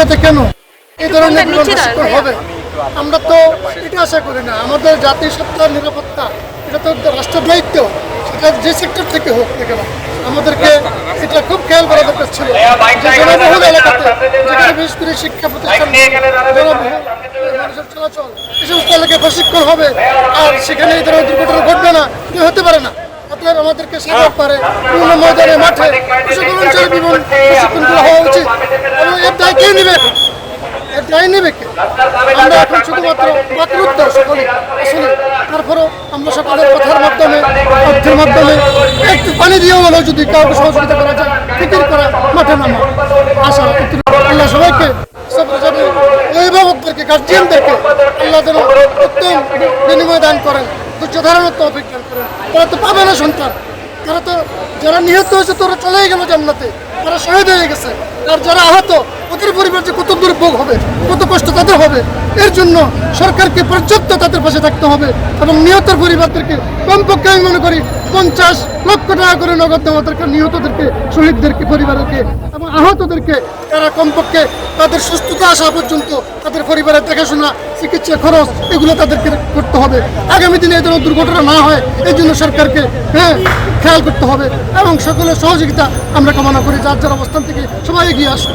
জায়গাতে কেন? এই ধরনের দাঁড়ায়? হবে। আমরা তো এটা আশা করি না। আমাদের জাতীয় সত্তার নিরাপত্তা এটা তো রাষ্ট্রের দায়িত্ব। সেটা যে সেক্টর থেকে হোক না কেন আমাদেরকে এটা খুব খেয়াল করা দরকার ছিল। জনবহুল এলাকাতে যেখানে বিশেষ করে শিক্ষা প্রতিষ্ঠান মানুষের চলাচল এই সমস্ত এলাকায় প্রশিক্ষণ হবে। আর সেখানে এই ধরনের দুর্ঘটনা ঘটবে না হতে পারে না। অতএব আমাদেরকে সাগর পারে বিভিন্ন ময়দানে মাঠে সকল অঞ্চলে প্রশিক্ষণগুলো হওয়া উচিত। এবং এর দায় কে নেবে? এর দায় নেবে কে? আমরা এখন শুধুমাত্র মাতৃত্ব সকলে, আসলে তারপরও আমরা সকলের কথার মাধ্যমে, অর্থের মাধ্যমে একটু পানি দিয়েও হলেও যদি কাউকে সহযোগিতা করা যায়, ফিকির করা মাঠে নামা। আশা আল্লাহ সবাইকে অভিভাবকদেরকে গার্জিয়ানদেরকে আল্লাহ যেন উত্তম বিনিময় দান করেন। ধৈর্য ধারণত্ব অভিজ্ঞান করেন তারা তো পাবে না সন্তান। তারা তো যারা নিহত হয়েছে, তারা চলেই গেল জান্নাতে। তারা শহীদ হয়ে গেছে। আর যারা আহত, ওদের পরিবার যে কত দুর্ভোগ হবে, কত হবে। এর জন্য সরকারকে পর্যাপ্ত তাদের পাশে থাকতে হবে এবং নিহতের পরিবারদেরকে কমপক্ষে আমি মনে করি পঞ্চাশ লক্ষ টাকা করে নগদ দেওয়া দরকার নিহতদেরকে, শহীদদেরকে, পরিবারকে এবং আহতদেরকে তারা কমপক্ষে তাদের সুস্থতা আসা পর্যন্ত তাদের পরিবারের দেখাশোনা, চিকিৎসা খরচ এগুলো তাদেরকে করতে হবে। আগামী দিনে এই ধরনের দুর্ঘটনা না হয়, এই জন্য সরকারকে হ্যাঁ খেয়াল করতে হবে এবং সকলের সহযোগিতা আমরা কামনা করি। যার যার অবস্থান থেকে সবাই এগিয়ে আসুন।